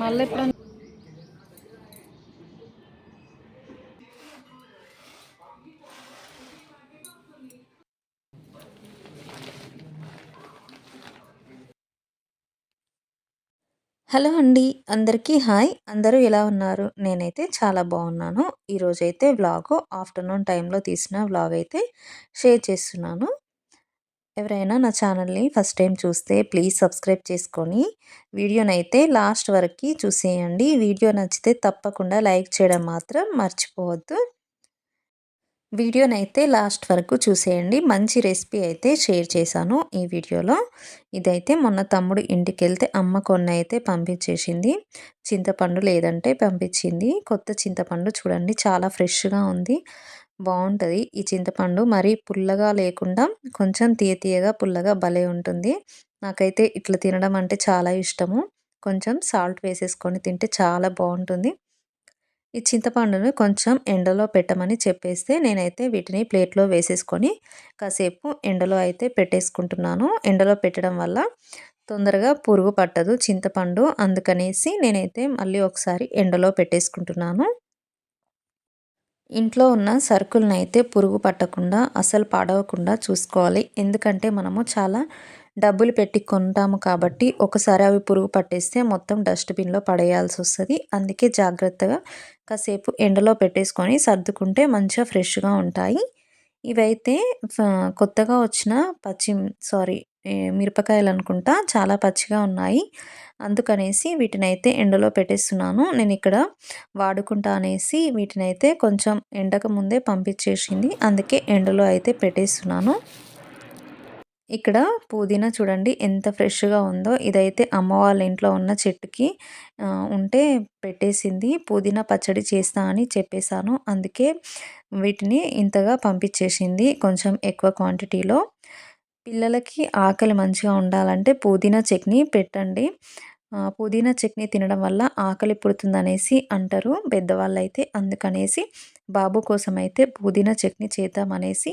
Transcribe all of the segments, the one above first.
మళ్ళీ ఎప్పుడు హలో అండి అందరికీ హాయ్. అందరూ ఎలా ఉన్నారు? నేనైతే చాలా బాగున్నాను. ఈరోజైతే వ్లాగ్ ఆఫ్టర్నూన్ టైంలో తీసిన వ్లాగ్ అయితే షేర్ చేస్తున్నాను. ఎవరైనా నా ఛానల్ని ఫస్ట్ టైం చూస్తే ప్లీజ్ సబ్స్క్రైబ్ చేసుకొని వీడియోనైతే లాస్ట్ వరకు చూసేయండి. వీడియో నచ్చితే తప్పకుండా లైక్ చేయడం మాత్రం మర్చిపోవద్దు. వీడియోనైతే లాస్ట్ వరకు చూసేయండి. మంచి రెసిపీ అయితే షేర్ చేశాను ఈ వీడియోలో. ఇదైతే మొన్న తమ్ముడు ఇంటికి వెళ్తే అమ్మ కొన్న అయితే పంపించేసింది. చింతపండు లేదంటే పంపించింది. కొత్త చింతపండు చూడండి చాలా ఫ్రెష్గా ఉంది. బాగుంటుంది ఈ చింతపండు మరీ పుల్లగా లేకుండా కొంచెం తీయ తీయగా పుల్లగా భలే ఉంటుంది. నాకైతే ఇట్లా తినడం అంటే చాలా ఇష్టము. కొంచెం సాల్ట్ వేసేసుకొని తింటే చాలా బాగుంటుంది ఈ చింతపండును కొంచెం ఎండలో పెట్టమని చెప్పేస్తే నేనైతే వీటిని ప్లేట్లో వేసేసుకొని కాసేపు ఎండలో అయితే పెట్టేసుకుంటున్నాను. ఎండలో పెట్టడం వల్ల తొందరగా పురుగు పట్టదు చింతపండు అందుకనేసి నేనైతే మళ్ళీ ఒకసారి ఎండలో పెట్టేసుకుంటున్నాను. ఇంట్లో ఉన్న సరుకులను అయితే పురుగు పట్టకుండా అసలు పాడవకుండా చూసుకోవాలి. ఎందుకంటే మనము చాలా డబ్బులు పెట్టి కొంటాము కాబట్టి ఒకసారి అవి పురుగు పట్టేస్తే మొత్తం డస్ట్బిన్లో పడేయాల్సి వస్తుంది. అందుకే జాగ్రత్తగా కాసేపు ఎండలో పెట్టేసుకొని సర్దుకుంటే మంచిగా ఫ్రెష్గా ఉంటాయి. ఇవైతే కొత్తగా వచ్చిన పచ్చి సారీ మిరపకాయలు అనుకుంటా చాలా పచ్చిగా ఉన్నాయి. అందుకనేసి వీటిని అయితే ఎండలో పెట్టేస్తున్నాను. నేను ఇక్కడ వాడుకుంటా అనేసి వీటిని అయితే కొంచెం ఎండకు ముందే పంపించేసింది. అందుకే ఎండలో అయితే పెట్టేస్తున్నాను. ఇక్కడ పుదీనా చూడండి ఎంత ఫ్రెష్గా ఉందో. ఇదైతే అమ్మ వాళ్ళ ఇంట్లో ఉన్న చెట్టుకి ఉంటే పెట్టేసింది. పుదీనా పచ్చడి చేస్తా అని చెప్పేశాను. అందుకే వీటిని ఇంతగా పంపించేసింది కొంచెం ఎక్కువ క్వాంటిటీలో పిల్లలకి ఆకలి మంచిగా ఉండాలంటే పుదీనా చట్నీ పెట్టండి. పుదీనా చట్నీ తినడం వల్ల ఆకలి పుడుతుందనేసి అంటారు పెద్దవాళ్ళు అయితే అందుకనేసి బాబు కోసం అయితే పుదీనా చట్నీ చేద్దామనేసి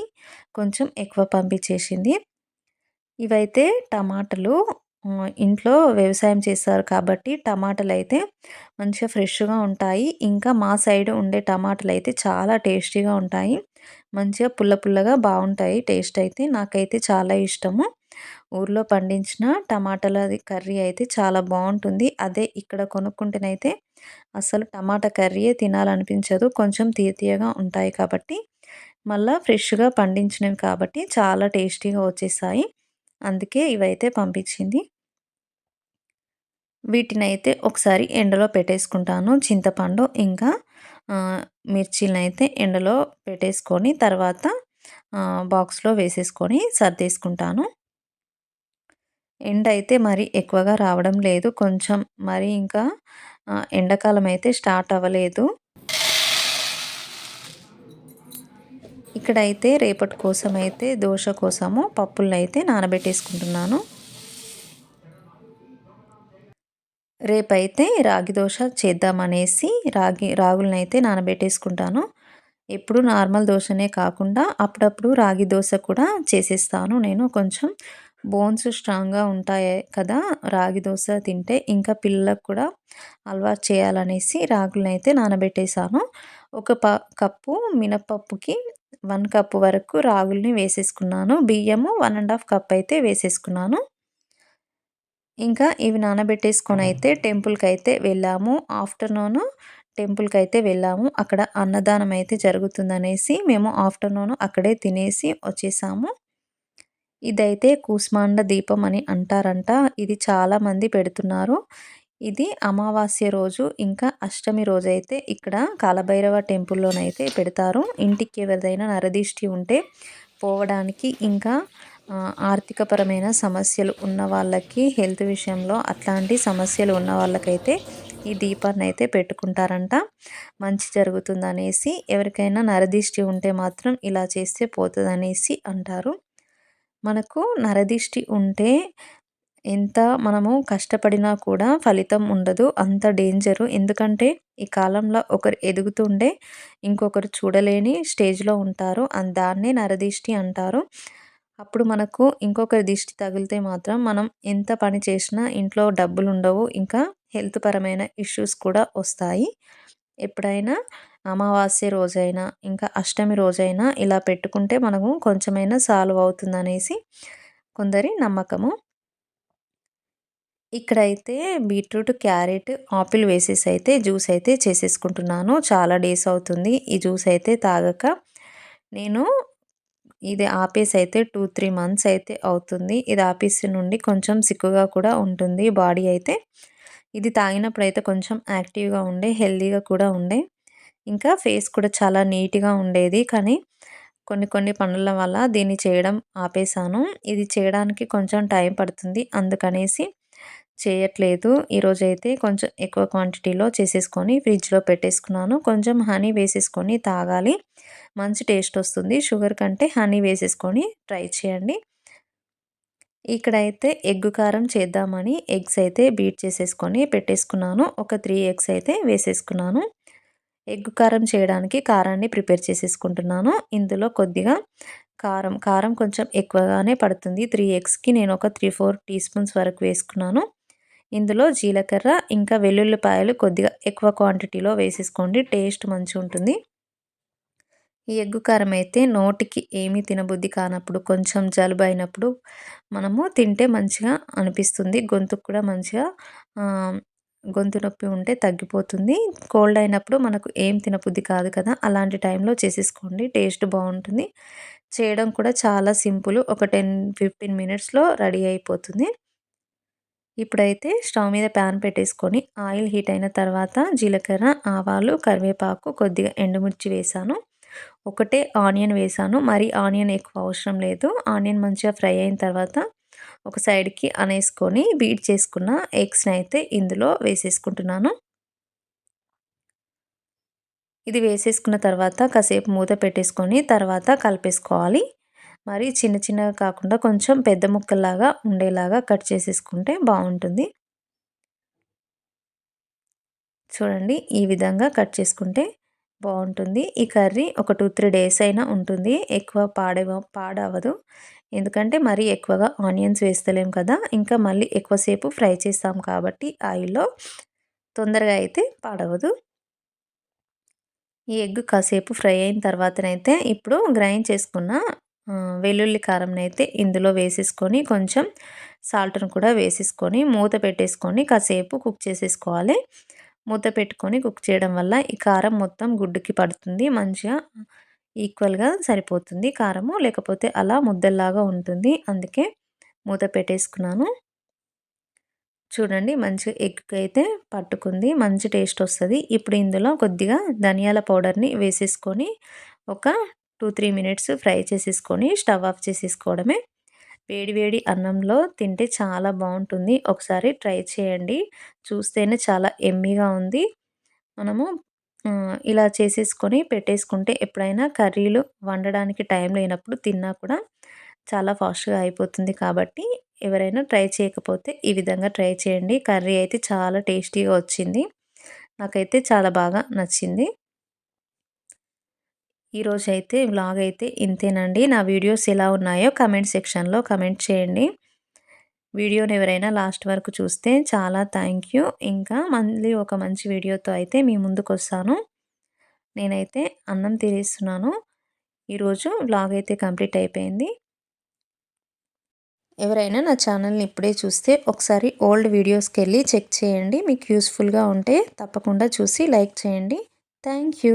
కొంచెం ఎక్కువ పంపించేసింది. ఇవైతే టమాటలు ఇంట్లో వ్యవసాయం చేస్తారు కాబట్టి టమాటాలు అయితే మంచిగా ఫ్రెష్గా ఉంటాయి. ఇంకా మా సైడ్ ఉండే టమాటాలు అయితే చాలా టేస్టీగా ఉంటాయి. మంచిగా పుల్ల పుల్లగా బాగుంటాయి టేస్ట్ అయితే. నాకైతే చాలా ఇష్టము. ఊర్లో పండించిన టమాటాల కర్రీ అయితే చాలా బాగుంటుంది. అదే ఇక్కడ కొనుక్కుంటేనైతే అసలు టమాటా కర్రీయే తినాలనిపించదు. కొంచెం తీయతీయగా ఉంటాయి కాబట్టి. మళ్ళీ ఫ్రెష్గా పండించినవి కాబట్టి చాలా టేస్టీగా వచ్చేసాయి. అందుకే ఇవైతే పంపించింది. వీటినైతే ఒకసారి ఎండలో పెట్టేసుకుంటాను. చింతపండు ఇంకా మిర్చీలను అయితే ఎండలో పెట్టేసుకొని తర్వాత బాక్స్లో వేసేసుకొని సర్దేసుకుంటాను. ఎండ అయితే మరి ఎక్కువగా రావడం లేదు. కొంచెం మరి ఇంకా ఎండాకాలం అయితే స్టార్ట్ అవ్వలేదు. ఇక్కడైతే రేపటి కోసం అయితే దోశ కోసము పప్పులను అయితే నానబెట్టేసుకుంటున్నాను. రేపైతే రాగి దోశ చేద్దామనేసి రాగి రాగులనైతే నానబెట్టేసుకుంటాను. ఎప్పుడు నార్మల్ దోశనే కాకుండా అప్పుడప్పుడు రాగి దోశ కూడా చేసేస్తాను. నేను కొంచెం బోన్స్ స్ట్రాంగ్గా ఉంటాయి కదా రాగి దోశ తింటే ఇంకా పిల్లలకు కూడా అలవాటు చేయాలనేసి రాగులనైతే నానబెట్టేశాను. ఒక ప కప్పు మినపప్పుకి వన్ కప్ వరకు రాగుల్ని వేసేసుకున్నాను. బియ్యము వన్ అండ్ హాఫ్ కప్ అయితే వేసేసుకున్నాను. ఇంకా ఇవి నానబెట్టేసుకొని అయితే టెంపుల్కి అయితే వెళ్ళాము. ఆఫ్టర్నూన్ టెంపుల్కి అయితే వెళ్ళాము. అక్కడ అన్నదానం అయితే జరుగుతుందనేసి మేము ఆఫ్టర్నూన్ అక్కడే తినేసి వచ్చేసాము. ఇదైతే కూస్మాండ దీపం అని అంటారంట. ఇది చాలామంది పెడుతున్నారు. ఇది అమావాస్య రోజు ఇంకా అష్టమి రోజైతే ఇక్కడ కాలభైరవ టెంపుల్లోనైతే పెడతారు. ఇంటికి ఎవరిదైనా నరదిష్టి ఉంటే పోవడానికి ఇంకా ఆర్థికపరమైన సమస్యలు ఉన్న వాళ్ళకి హెల్త్ విషయంలో అట్లాంటి సమస్యలు ఉన్న వాళ్ళకైతే ఈ దీపాన్ని అయితే పెట్టుకుంటారంట. మంచి జరుగుతుందనేసి ఎవరికైనా నరదిష్టి ఉంటే మాత్రం ఇలా చేస్తే పోతుందనేసి అంటారు. మనకు నరదిష్టి ఉంటే ఎంత మనము కష్టపడినా కూడా ఫలితం ఉండదు అంత డేంజరు. ఎందుకంటే ఈ కాలంలో ఒకరు ఎదుగుతుండే ఇంకొకరు చూడలేని స్టేజ్లో ఉంటారు. దాన్నే నరదిష్టి అంటారు. అప్పుడు మనకు ఇంకొకరి దిష్టి తగిలితే మాత్రం మనం ఎంత పని చేసినా ఇంట్లో డబ్బులు ఉండవు ఇంకా హెల్త్ పరమైన ఇష్యూస్ కూడా వస్తాయి. ఎప్పుడైనా అమావాస్య రోజైనా ఇంకా అష్టమి రోజైనా ఇలా పెట్టుకుంటే మనము కొంచెమైనా సాల్వ్ అవుతుందనేసి కొందరి నమ్మకము. ఇక్కడైతే బీట్రూట్ క్యారెట్ ఆపిల్ వేసేసి అయితే జ్యూస్ అయితే చేసేసుకుంటున్నాను. చాలా డేస్ అవుతుంది. ఈ జ్యూస్ అయితే తాగక నేను ఇది ఆపేసి అయితే టూ త్రీ మంత్స్ అయితే అవుతుంది. ఇది ఆపేసి నుండి కొంచెం సిక్కుగా కూడా ఉంటుంది బాడీ అయితే. ఇది తాగినప్పుడు అయితే కొంచెం యాక్టివ్గా ఉండే హెల్దీగా కూడా ఉండే. ఇంకా ఫేస్ కూడా చాలా నీట్గా ఉండేది. కానీ కొన్ని కొన్ని పనుల వల్ల దీన్ని చేయడం ఆపేసాను. ఇది చేయడానికి కొంచెం టైం పడుతుంది. అందుకనేసి చేయట్లేదు. ఈరోజైతే కొంచెం ఎక్కువ క్వాంటిటీలో చేసేసుకొని ఫ్రిడ్జ్లో పెట్టేసుకున్నాను. కొంచెం హనీ వేసేసుకొని తాగాలి. మంచి టేస్ట్ వస్తుంది. షుగర్ కంటే హనీ వేసేసుకొని ట్రై చేయండి. ఇక్కడైతే ఎగ్ కారం చేద్దామని ఎగ్స్ అయితే బీట్ చేసేసుకొని పెట్టేసుకున్నాను. ఒక త్రీ ఎగ్స్ అయితే వేసేసుకున్నాను. ఎగ్ కారం చేయడానికి కారాన్ని ప్రిపేర్ చేసేసుకుంటున్నాను. ఇందులో కొద్దిగా కారం కారం కొంచెం ఎక్కువగానే పడుతుంది. త్రీ ఎగ్స్కి నేను ఒక త్రీ ఫోర్ టీ స్పూన్స్ వరకు వేసుకున్నాను. ఇందులో జీలకర్ర ఇంకా వెల్లుల్లిపాయలు కొద్దిగా ఎక్కువ క్వాంటిటీలో వేసేసుకోండి. టేస్ట్ మంచిగా ఉంటుంది ఈ ఎగ్గు కారం అయితే నోటికి ఏమీ తినబుద్ధి కానప్పుడు కొంచెం జలుబు అయినప్పుడు మనము తింటే మంచిగా అనిపిస్తుంది. గొంతుకు కూడా మంచిగా గొంతు నొప్పి ఉంటే తగ్గిపోతుంది. కోల్డ్ అయినప్పుడు మనకు ఏం తినబుద్ధి కాదు కదా అలాంటి టైంలో చేసేసుకోండి. టేస్ట్ బాగుంటుంది. చేయడం కూడా చాలా సింపుల్. ఒక టెన్ ఫిఫ్టీన్ మినిట్స్లో రెడీ అయిపోతుంది. ఇప్పుడైతే స్టవ్ మీద ప్యాన్ పెట్టేసుకొని ఆయిల్ హీట్ అయిన తర్వాత జీలకర్ర ఆవాలు కరివేపాకు కొద్దిగా ఎండుమిర్చి వేసాను. ఒకటే ఆనియన్ వేసాను. మరి ఆనియన్ ఎక్కువ అవసరం లేదు. ఆనియన్ మంచిగా ఫ్రై అయిన తర్వాత ఒక సైడ్కి అనేసుకొని బీట్ చేసుకున్న ఎగ్స్ని అయితే ఇందులో వేసేసుకుంటున్నాను. ఇది వేసేసుకున్న తర్వాత కాసేపు మూత పెట్టేసుకొని తర్వాత కలిపేసుకోవాలి. మరి చిన్న చిన్నగా కాకుండా కొంచెం పెద్ద ముక్కల్లాగా ఉండేలాగా కట్ చేసేసుకుంటే బాగుంటుంది. చూడండి ఈ విధంగా కట్ చేసుకుంటే బాగుంటుంది. ఈ కర్రీ ఒక టూ త్రీ డేస్ అయినా ఉంటుంది. ఎక్కువ పాడే పాడవదు. ఎందుకంటే మరీ ఎక్కువగా ఆనియన్స్ వేస్తలేం కదా. ఇంకా మళ్ళీ ఎక్కువసేపు ఫ్రై చేస్తాం కాబట్టి ఆయిల్లో తొందరగా అయితే పాడవదు. ఈ ఎగ్ కాసేపు ఫ్రై అయిన తర్వాతనైతే ఇప్పుడు గ్రైండ్ చేసుకున్న వెల్లుల్లి కారంనైతే ఇందులో వేసేసుకొని కొంచెం సాల్ట్ను కూడా వేసేసుకొని మూత పెట్టేసుకొని కాసేపు కుక్ చేసేసుకోవాలి. మూత పెట్టుకొని కుక్ చేయడం వల్ల ఈ కారం మొత్తం గుడ్డుకి పడుతుంది మంచిగా ఈక్వల్గా సరిపోతుంది కారము. లేకపోతే అలా ముద్దల్లాగా ఉంటుంది. అందుకే మూత పెట్టేసుకున్నాను. చూడండి మంచి ఎగ్ అయితే పట్టుకుంది మంచి టేస్ట్ వస్తుంది. ఇప్పుడు ఇందులో కొద్దిగా ధనియాల పౌడర్ని వేసేసుకొని ఒక టూ త్రీ మినిట్స్ ఫ్రై చేసేసుకొని స్టవ్ ఆఫ్ చేసేసుకోవడమే. వేడి వేడి అన్నంలో తింటే చాలా బాగుంటుంది. ఒకసారి ట్రై చేయండి. చూస్తేనే చాలా ఎమ్మీగా ఉంది. మనము ఇలా చేసేసుకొని పెట్టేసుకుంటే ఎప్పుడైనా కర్రీలు వండడానికి టైం లేనప్పుడు తిన్నా కూడా చాలా ఫాస్ట్గా అయిపోతుంది కాబట్టి ఎవరైనా ట్రై చేయకపోతే ఈ విధంగా ట్రై చేయండి. కర్రీ అయితే చాలా టేస్టీగా వచ్చింది. నాకైతే చాలా బాగా నచ్చింది. ఈరోజు అయితే వ్లాగ్ అయితే ఇంతేనండి. నా వీడియోస్ ఎలా ఉన్నాయో కమెంట్ సెక్షన్లో కమెంట్ చేయండి. వీడియోని ఎవరైనా లాస్ట్ వరకు చూస్తే చాలా థ్యాంక్ యూ. ఇంకా మళ్ళీ ఒక మంచి వీడియోతో అయితే మీ ముందుకు వస్తాను నేనైతే అన్నం తీరేస్తున్నాను ఈరోజు వ్లాగ్ అయితే కంప్లీట్ అయిపోయింది. ఎవరైనా నా ఛానల్ని ఇప్పుడే చూస్తే ఒకసారి ఓల్డ్ వీడియోస్కి వెళ్ళి చెక్ చేయండి. మీకు యూస్ఫుల్గా ఉంటే తప్పకుండా చూసి లైక్ చేయండి. Thank you.